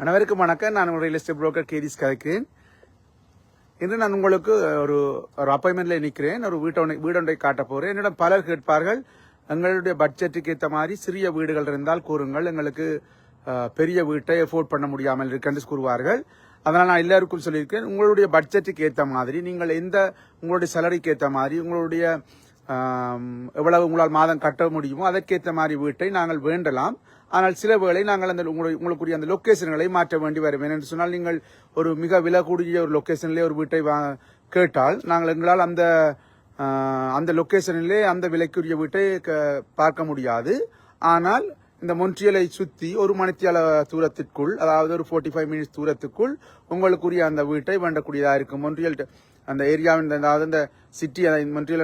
அனைவருக்கும் வணக்கம். நான் உங்கள் ரியல் எஸ்டேட் புரோக்கர் கேரிஸ் கதைக்கிறேன் இன்று நான் உங்களுக்கு ஒரு ஒரு அப்பாயின்மெண்ட்ல நிற்கிறேன். ஒரு வீட்டொன்றை வீடொன்றை காட்ட போகிறேன் என்னிடம் பலர் கேட்பார்கள் எங்களுடைய பட்ஜெட்டுக்கு ஏற்ற மாதிரி சிறிய வீடுகள் இருந்தால் கூறுங்கள். எங்களுக்கு பெரிய வீட்டை எஃபோர்ட் பண்ண முடியாமல் இருக்கென்று கூறுவார்கள். அதனால் நான் எல்லாருக்கும் சொல்லியிருக்கேன் உங்களுடைய பட்ஜெட்டுக்கு ஏற்ற மாதிரி நீங்கள் எந்த உங்களுடைய சேலரிக்கு ஏற்ற மாதிரி உங்களுடைய எவ்வளவு உங்களால் மாதம் கட்ட முடியுமோ அதற்கேற்ற மாதிரி வீட்டை நாங்கள் வேண்டலாம். ஆனால் சில வேளை நாங்கள் அந்த உங்களுக்குரிய அந்த லொக்கேஷன்களை மாற்ற வேண்டி வரும். என்று சொன்னால் நீங்கள் ஒரு மிக விலை கூடிய ஒரு லொக்கேஷனிலே ஒரு வீட்டை வா- கேட்டால் நாங்கள் எங்களால் அந்த அந்த லொக்கேஷனிலே அந்த விலைக்குரிய வீட்டை க- பார்க்க முடியாது. ஆனால் இந்த மொன்றியலை சுற்றி ஒரு மணித்தியால தூரத்திற்குள் அதாவது ஒரு 45 ஃபைவ் மினிட்ஸ் தூரத்துக்குள் உங்களுக்குரிய அந்த வீட்டை வேண்டக்கூடியதாக இருக்கும். மொன்றியல் அந்த ஏரியாவின் அந்த- அதாவது அந்த சிட்டி மொன்ட்ரியல்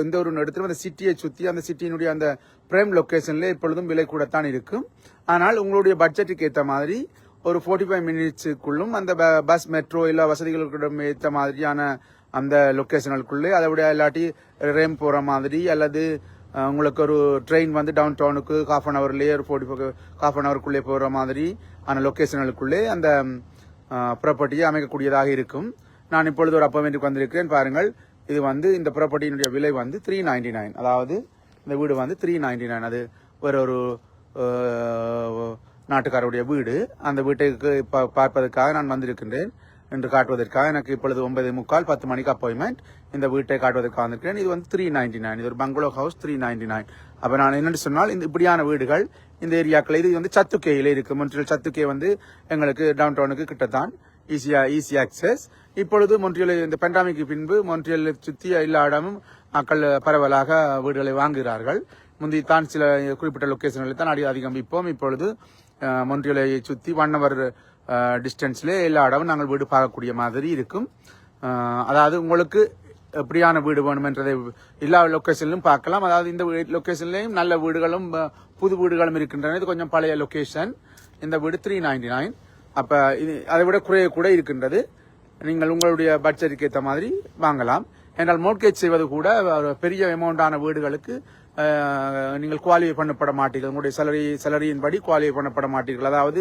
எந்த ஒரு இடத்துல அந்த சிட்டியை சுற்றி அந்த சிட்டியினுடைய அந்த பிரைம் லொக்கேஷனில் எப்பொழுதும் விலை கூடத்தான் இருக்கும். ஆனால் உங்களுடைய பட்ஜெட்டுக்கு ஏற்ற மாதிரி ஒரு 45 ஃபைவ் மினிட்ஸுக்குள்ளும் அந்த ப- பஸ் மெட்ரோ இல்லை வசதிகளுக்கும் ஏற்ற மாதிரியான அந்த லொக்கேஷனுக்குள்ளே அதை விட இல்லாட்டி ரேம் போகிற மாதிரி அல்லது உங்களுக்கு ஒரு ட்ரெயின் வந்து டவுன் டவுனுக்கு ஹாஃப் அன் ஹவர்லேயே ஒரு ஃபோர்ட்டி ஹாஃப் அன் ஹவருக்குள்ளே போகிற மாதிரி ஆன லொக்கேஷனுக்குள்ளே அந்த ப்ராப்பர்ட்டியை அமைக்கக்கூடியதாக இருக்கும். நான் இப்பொழுது ஒரு அப்பாயின்மெண்ட் வந்திருக்கிறேன். பாருங்கள் இது வந்து இந்த ப்ராப்பர்ட்டியினுடைய விலை வந்து த்ரீ நைன்டி நைன் அதாவது இந்த வீடு வந்து த்ரீ நைன்டி நைன் அது வேற ஒரு நாட்டுக்காருடைய நாட்டுக்காரருடைய வீடு. அந்த வீட்டுக்கு பா- பார்ப்பதற்காக நான் வந்திருக்கின்றேன் என்று காட்டுவதற்காக எனக்கு இப்பொழுது ஒன்பது முக்கால் பத்து மணிக்கு அப்பாயின்மெண்ட் இந்த வீட்டை காட்டுவதற்காக வந்திருக்கிறேன். இது வந்து த்ரீ நைன்டி நைன் இது ஒரு bungalow house three ninety nine அப்போ நான் என்னென்னு சொன்னால் இந்த இப்படியான வீடுகள் இந்த ஏரியாக்கள் இது வந்து சத்துக்கேயில் இருக்கு மொன்றியல் சத்துக்கே வந்து எங்களுக்கு டவுன் டவுனுக்கு கிட்டத்தான். ஈஸியா ஈஸி ஆக்சஸ் இப்பொழுது மொன்றியல் இந்த பெண்டாமிக்கு பின்பு மொன்றியல் சுற்றி எல்லா இடமும் மக்கள் பரவலாக வீடுகளை வாங்குகிறார்கள். முந்தி தான் சில குறிப்பிட்ட லொகேஷன்களில் தான் அடி அதிகம் விற்போம். இப்பொழுது மொன்றியலை சுற்றி ஒன் ஹவர் டிஸ்டன்ஸ்லேயே எல்லா இடமும் நாங்கள் வீடு பார்க்கக்கூடிய மாதிரி இருக்கும். அதாவது உங்களுக்கு எப்படியான வீடு வேணுமென்றதை எல்லா லொக்கேஷன்லையும் பார்க்கலாம். அதாவது இந்த லொக்கேஷன்லேயும் நல்ல வீடுகளும் புது வீடுகளும் இருக்கின்றன. இது கொஞ்சம் பழைய லொக்கேஷன் இந்த வீடு த்ரீ நைன்டி நைன் அப்ப இது அதை விட குறைய கூட இருக்கின்றது. நீங்கள் உங்களுடைய பட்ஜெட்டுக்கு ஏற்ற மாதிரி வாங்கலாம். என்றால் மோட்கேஜ் செய்வது கூட ஒரு பெரிய அமௌண்டான வீடுகளுக்கு நீங்கள் குவாலிஃபை பண்ணப்பட மாட்டீர்கள். உங்களுடைய சலரி சலரியின் படி குவாலிஃபை பண்ணப்பட மாட்டீர்கள். அதாவது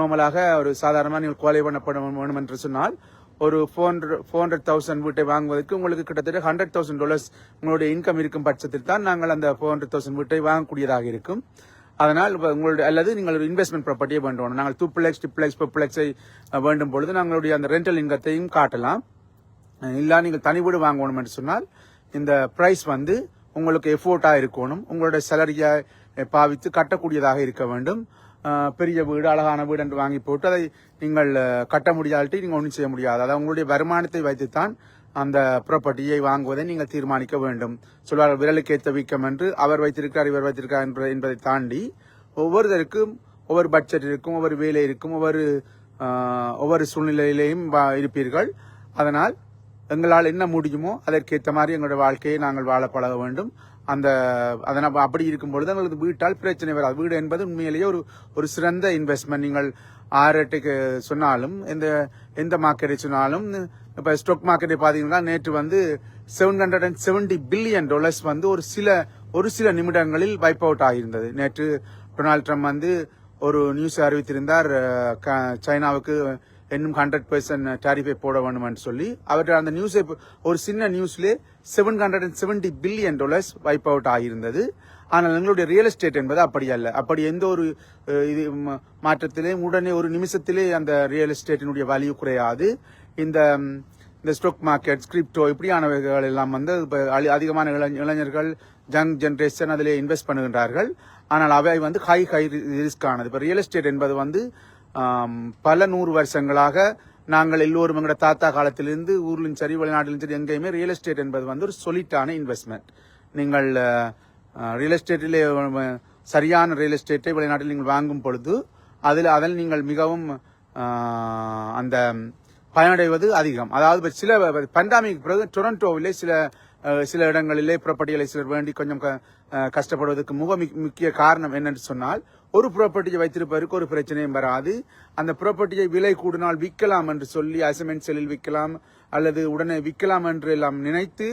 நார்மலாக ஒரு சாதாரணமாக நீங்கள் குவாலிஃபை பண்ணப்பட வேண்டும் என்று சொன்னால் ஒரு four hundred four hundred thousand வீட்டை வாங்குவதற்கு உங்களுக்கு கிட்டத்தட்ட ஹண்ட்ரட் தௌசண்ட் டாலர்ஸ் உங்களுடைய இன்கம் இருக்கும் பட்சத்தில் தான் நாங்கள் அந்த ஃபோர் ஹண்ட்ரட் தௌசண்ட் வீட்டை வாங்கக்கூடியதாக இருக்கும். அதனால் இப்போ உங்களுடைய அல்லது நீங்கள் ஒரு இன்வெஸ்ட்மெண்ட் ப்ராப்பர்ட்டியை வேண்டும். நாங்கள் டூ டிப்ளெக்ஸ் பிப்ளெக்ஸை வேண்டும் பொழுது நாங்களுடைய அந்த ரெண்டல் இன்கத்தையும் காட்டலாம். இல்லை நீங்கள் தனி வீடு வாங்கணும் என்று சொன்னால் இந்த ப்ரைஸ் வந்து உங்களுக்கு எஃபோர்ட்டாக இருக்கணும். உங்களுடைய சேலரியை பாவித்து கட்டக்கூடியதாக இருக்க வேண்டும். பெரிய வீடு அழகான வீடு என்று வாங்கி போட்டு அதை நீங்கள் கட்ட முடியாட்டி நீங்கள் ஒன்றும் செய்ய முடியாது. அதாவது உங்களுடைய வருமானத்தை வைத்துத்தான் அந்த ப்ராப்பர்ட்டியை வாங்குவதை நீங்கள் தீர்மானிக்க வேண்டும். சொல்வார்கள் விரலுக்கு வீக்கம் என்று. அவர் வைத்திருக்கிறார் இவர் வைத்திருக்கிறார் என்பதை என்பதை தாண்டி ஒவ்வொருத்தருக்கும் ஒவ்வொரு பட்ஜெட் இருக்கும் ஒவ்வொரு வேலை இருக்கும் ஒவ்வொரு ஒவ்வொரு சூழ்நிலையிலையும் வா- இருப்பீர்கள். அதனால் எங்களால் என்ன முடியுமோ அதற்கேற்ற மாதிரி எங்களுடைய வாழ்க்கையை நாங்கள் வாழ பழக வேண்டும். அந்த அதனால் அப்படி இருக்கும் பொழுது எங்களுக்கு வீட்டால் பிரச்சனை வராது. வீடு என்பது உண்மையிலேயே ஒரு ஒரு சிறந்த இன்வெஸ்ட்மெண்ட் நீங்கள் ஆரட்டுக்கு சொன்னாலும் எந்த எந்த மார்க்கெட்டை சொன்னாலும் இப்போ ஸ்டாக் மார்க்கெட்டை பார்த்தீங்கன்னா நேற்று வந்து seven hundred and seventy billion dollars வந்து ஒரு சில ஒரு சில நிமிடங்களில் வைப் அவுட் ஆகியிருந்தது. நேற்று டொனால்ட் ட்ரம்ப் வந்து ஒரு நியூஸ் அறிவித்திருந்தார் க- சைனாவுக்கு இன்னும் ஹண்ட்ரட் பெர்சன்ட் டாரிஃபை போட வேணும்னு சொல்லி அவர்கள் அந்த நியூஸை ஒரு சின்ன நியூஸ்லேயே seven hundred and seventy billion dollars wipe out ஆகியிருந்தது. ஆனால் எங்களுடைய ரியல் எஸ்டேட் என்பது அப்படி அல்ல. அப்படி எந்த ஒரு இது ம- மாற்றத்திலே உடனே ஒரு நிமிஷத்திலே அந்த ரியல் எஸ்டேட்டினுடைய வேல்யூ குறையாது. இந்த இந்த ஸ்டாக் மார்க்கெட் கிரிப்டோ இப்படியானவைகள் எல்லாம் வந்து இப்போ அழி- அதிகமான இள- இளைஞர்கள் ஜங் ஜென்ரேஷன் அதில் இன்வெஸ்ட் பண்ணுகின்றார்கள். ஆனால் அவை வந்து ஹை ஹை ரிஸ்க் ஆனது. இப்போ ரியல் எஸ்டேட் என்பது வந்து பல நூறு வருஷங்களாக நாங்கள் எல்லோரும் எங்களோட தாத்தா காலத்திலிருந்து ஊர்லையும் சரி வெளிநாட்டிலும் சரி எங்கேயுமே ரியல் எஸ்டேட் என்பது வந்து ஒரு சொலிட்டான இன்வெஸ்ட்மெண்ட் நீங்கள் ரியல் எஸ்டேட்டிலே சரியான ரியல் எஸ்டேட்டை வெளிநாட்டில் நீங்கள் வாங்கும் பொழுது அதில் அதில் நீங்கள் மிகவும் அந்த பயனடைவது அதிகம். அதாவது சில பண்டாமிக்கு பிறகு டொரண்டோவிலே சில சில இடங்களிலே புறப்பட்டியலை சிலர் வேண்டி கொஞ்சம் க- கஷ்டப்படுவதற்கு முக முக்கிய காரணம் என்னென்று சொன்னால் ஒரு ப்ராப்பர்ட்டியை வைத்திருப்பவருக்கு ஒரு பிரச்சனையும் வராது. அந்த ப்ராப்பர்ட்டியை விலை கூடினால் விற்கலாம் என்று சொல்லி அசமெண்ட் செல்லில் விற்கலாம் அல்லது உடனே விற்கலாம் என்று எல்லாம் நினைத்து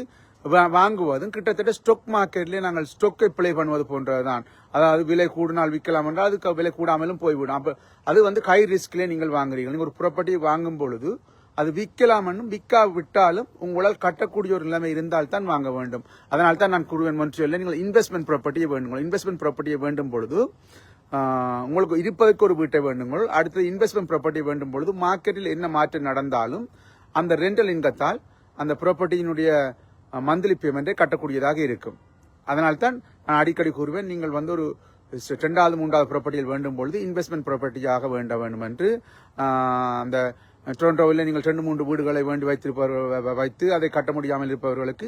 வாங்குவதும் கிட்டத்தட்ட ஸ்டொக் மார்க்கெட்லேயே நாங்கள் ஸ்டொக்கை பிளே பண்ணுவது போன்றதுதான். அதாவது விலை கூடினால் விற்கலாம் என்றால் அதுக்கு விலை கூடாமலும் போய்விடும். அப்போ அது வந்து ஹை ரிஸ்க்லேயே நீங்கள் வாங்குறீங்க நீங்கள் ஒரு ப்ராப்பர்ட்டி வாங்கும் பொழுது அது விற்கலாமன்னும் விற்கா விட்டாலும் உங்களால் கட்டக்கூடிய ஒரு நிலைமை இருந்தால் தான் வாங்க வேண்டும். அதனால் தான் நான் கூறுவேன் இல்லை. நீங்கள் இன்வெஸ்ட்மெண்ட் ப்ராப்பர்ட்டியை வேண்டும் இன்வெஸ்ட்மெண்ட் ப்ராப்பர்ட்டியை வேண்டும் பொழுது உங்களுக்கு இருப்பதற்கு ஒரு வீட்டை வேண்டுங்கள் அடுத்தது இன்வெஸ்ட்மெண்ட் ப்ராப்பர்ட்டி வேண்டும் பொழுது மார்க்கெட்டில் என்ன மாற்றம் நடந்தாலும் அந்த ரெண்டல் இன்கத்தால் அந்த ப்ராப்பர்ட்டியினுடைய மந்த்லி பேமெண்ட்டை கட்டக்கூடியதாக இருக்கும் அதனால்தான் நான் அடிக்கடி கூறுவேன் நீங்கள் வந்து ஒரு ரெண்டாவது மூன்றாவது ப்ராப்பர்ட்டியில் வேண்டும் பொழுது இன்வெஸ்ட்மெண்ட் ப்ராப்பர்ட்டியாக வேண்ட வேண்டும் என்று அந்த டொரண்டோவில் நீங்கள் ரெண்டு மூன்று வீடுகளை வேண்டி வைத்திருப்பவர்கள் வைத்து அதை கட்ட முடியாமல் இருப்பவர்களுக்கு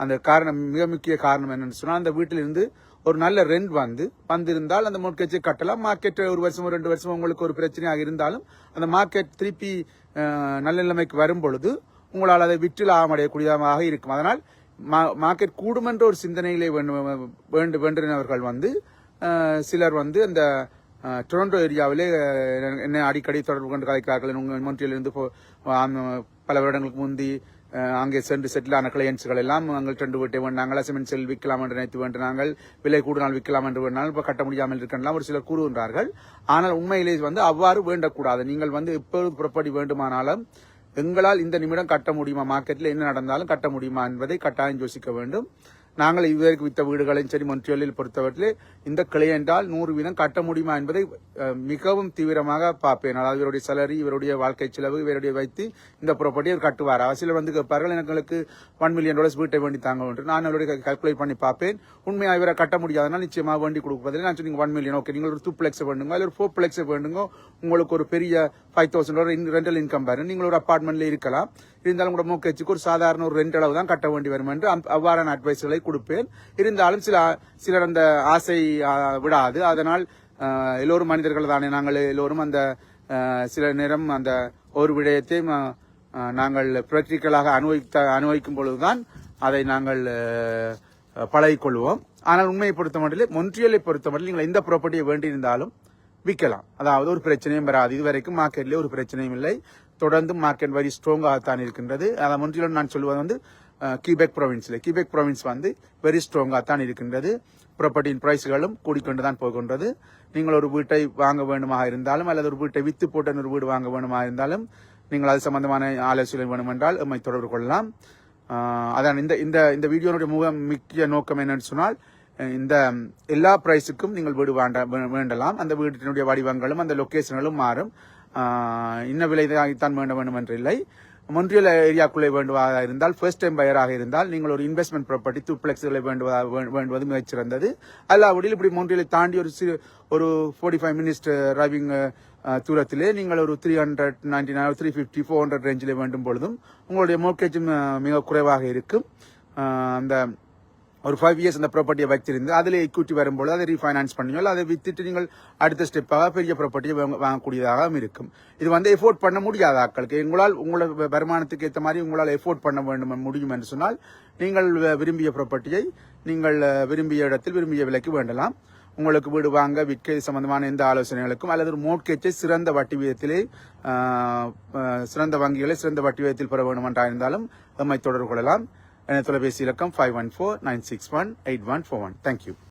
அந்த காரணம் மிக முக்கிய காரணம் என்னன்னு சொன்னால் அந்த வீட்டிலிருந்து ஒரு நல்ல ரெண்ட் வந்து வந்திருந்தால் அந்த மோட்கேஜை கட்டலாம். மார்க்கெட் ஒரு வருஷமோ ரெண்டு வருஷமோ உங்களுக்கு ஒரு பிரச்சனையாக இருந்தாலும் அந்த மார்க்கெட் திருப்பி நல்ல நிலைமைக்கு வரும் பொழுது உங்களால் அதை விற்று லாபம் அடையக்கூடியதாக இருக்கும். அதனால் மா- மார்க்கெட் கூடுமென்ற ஒரு சிந்தனைகளை வேண்டும் வேண்டு வேண்டினவர்கள் வந்து சிலர் வந்து அந்த டொரண்டோ ஏரியாவிலே என்ன அடிக்கடி தொடர்பு கொண்டு கதைக்கிறார்கள். உங்கள் மொன்றியிலிருந்து பல வருடங்களுக்கு முந்தி அங்கே சென்று செட்டில் ஆன கிளையன்ஸ்கள் எல்லாம் நாங்கள் ரெண்டு வீட்டை வேண்டாங்கள் சிமெண்ட் செல் விற்கலாம் என்று நினைத்து வேண்டினாங்கள் விலை கூடுனால் விற்கலாம் என்று வேண்டால் இப்போ கட்ட முடியாமல் இருக்கலாம் ஒரு சிலர் கூறுகின்றார்கள். ஆனால் உண்மையிலே வந்து அவ்வாறு வேண்டக்கூடாது. நீங்கள் வந்து எப்பொழுது புறப்படி வேண்டுமானாலும் எங்களால் இந்த நிமிடம் கட்ட முடியுமா? மார்க்கெட்டில் என்ன நடந்தாலும் கட்ட முடியுமா என்பதை கட்டாயம் யோசிக்க வேண்டும். நாங்கள் இதுவரைக்கும் வித்த வீடுகளையும் சரி மொன்றியலில் பொறுத்தவற்றில் இந்த கிளையண்டால் நூறு வீதம் கட்ட முடியுமா என்பதை மிகவும் தீவிரமாக பார்ப்பேன். அதாவது இவருடைய சலரி இவருடைய வாழ்க்கை செலவு இவருடைய வைத்து இந்த ப்ராப்பர்ட்டி அவர் கட்டுவார்? சிலர் வந்து கேட்பார்கள் எங்களுக்கு ஒன் மில்லியன் டாலர்ஸ் வீட்டை வேண்டி தாங்க என்று. நான் அவருடைய கல்குலேட் பண்ணி பார்ப்பேன். உண்மையாக இவரை கட்ட முடியாதனால் நிச்சயமாக வேண்டி கொடுப்பதில்லை. நான் சொன்னீங்க ஒன் மில்லியன் ஓகே நீங்கள் ஒரு டூ பிளெக்ஸ் வேண்டுங்க இல்லை ஒரு ஃபோர் பிளெக்ஸ் வேண்டுங்க உங்களுக்கு ஒரு பெரிய five thousand dollar rental income பாரு. நீங்கள் ஒரு அப்பார்ட்மெண்ட்ல இருக்கலாம். இருந்தாலும் கூட மோக்கேச்சுக்கு ஒரு சாதாரண ஒரு ரெண்ட் அளவு தான் கட்ட வேண்டி வரும் என்று அவ்வாறான அட்வைஸ்களை கொடுப்பேன். இருந்தாலும் சில சிலர் அந்த ஆசை விடாது. அதனால் எல்லோரும் மனிதர்கள் தானே. நாங்கள் எல்லோரும் அந்த சில நேரம் அந்த ஒரு விடயத்தை நாங்கள் பிராக்டிக்கலாக அனுபவித்த அனுபவிக்கும் பொழுதுதான் அதை நாங்கள் பழகிக்கொள்வோம். ஆனால் உண்மையை பொறுத்த மட்டும் மொன்றியலை பொறுத்த மட்டும் நீங்கள் எந்த ப்ராப்பர்ட்டியை வேண்டியிருந்தாலும் விற்கலாம். அதாவது ஒரு பிரச்சனையும் வராது. இதுவரைக்கும் மார்க்கெட்லேயே ஒரு பிரச்சனையும் இல்லை. தொடர்ந்து மார்க்கெட் வெரி ஸ்ட்ராங்காகத்தான் இருக்கின்றது. அதை முன்றிலும் நான் சொல்வது வந்து கியூபெக் ப்ரொவின்ஸில் கியூபெக் ப்ரொவின்ஸ் வந்து வெரி ஸ்ட்ராங்காகத்தான் இருக்கின்றது. ப்ராப்பர்ட்டியின் ப்ரைஸ்களும் கூடிக்கொண்டு தான் போகின்றது. நீங்கள் ஒரு வீட்டை வாங்க வேண்டுமாக இருந்தாலும் அல்லது ஒரு வீட்டை வித்து போட்ட ஒரு வீடு வாங்க வேண்டுமாக இருந்தாலும் நீங்கள் அது சம்பந்தமான ஆலோசனை வேண்டுமென்றால் எம்மை தொடர்பு கொள்ளலாம். அதான் இந்த இந்த இந்த வீடியோனுடைய முக முக்கிய நோக்கம் என்னன்னு சொன்னால் இந்த எல்லா ப்ரைஸுக்கும் நீங்கள் வீடு வேண்ட வேண்டலாம். அந்த வீட்டினுடைய வடிவங்களும் அந்த லொக்கேஷன்களும் மாறும். இன்ன விலை தான் வேண்ட வேண்டும் என்று இல்லை மொன்றியல் ஏரியாக்குள்ளே வேண்டுவதாக இருந்தால் ஃபர்ஸ்ட் டைம் பையராக இருந்தால் நீங்கள் ஒரு இன்வெஸ்ட்மெண்ட் ப்ராப்பர்ட்டி டூப்ளெக்ஸ்களை வேண்டுவதாக வேண்டுவது மிகச்சிறந்தது அல்லாவிடில் இப்படி மொன்றியலை தாண்டி ஒரு சிறு ஒரு ஃபோர்ட்டி ஃபைவ் மினிட்ஸ் டிரைவிங் தூரத்திலே நீங்கள் ஒரு three hundred ninety nine three fifty four hundred ரேஞ்சில் வேண்டும் பொழுதும் உங்களுடைய மோர்கேஜும் uh, மிக குறைவாக இருக்கும். அந்த ஒரு ஃபைவ் இயர்ஸ் அந்த ப்ராப்பர்ட்டியை வச்சிருந்து அதில் எக்யூட்டி வரும்போது அதை ரீஃபைனான்ஸ் பண்ணியோ இல்லை அதை வித்துட்டு நீங்கள் அடுத்த ஸ்டெப்பாக பெரிய ப்ராப்பர்ட்டியை வாங்கக்கூடியதாகவும் இருக்கும். இது வந்து எஃபோர்ட் பண்ண முடியாத ஆட்களுக்கு. உங்களால் உங்களோட வருமானத்துக்கு ஏற்ற மாதிரி உங்களால் எஃபோர்ட் பண்ண வேண்டும் முடியும் என்று சொன்னால் நீங்கள் விரும்பிய ப்ராப்பர்ட்டியை நீங்கள் விரும்பிய இடத்தில் விரும்பிய விலைக்கு வேண்டலாம். உங்களுக்கு வீடு வாங்க விற்க சம்பந்தமான எந்த ஆலோசனைகளுக்கும் அல்லது ஒரு மோட்கேஜை சிறந்த வட்டி விகிதத்திலே சிறந்த வங்கிகளை சிறந்த வட்டி விகிதத்தில் பெற வேண்டுமென்றா இருந்தாலும் எம்மை தொடர்பு கொள்ளலாம். எனது தொலைபேசி இலக்கம் five one four nine six one eight one four one thank you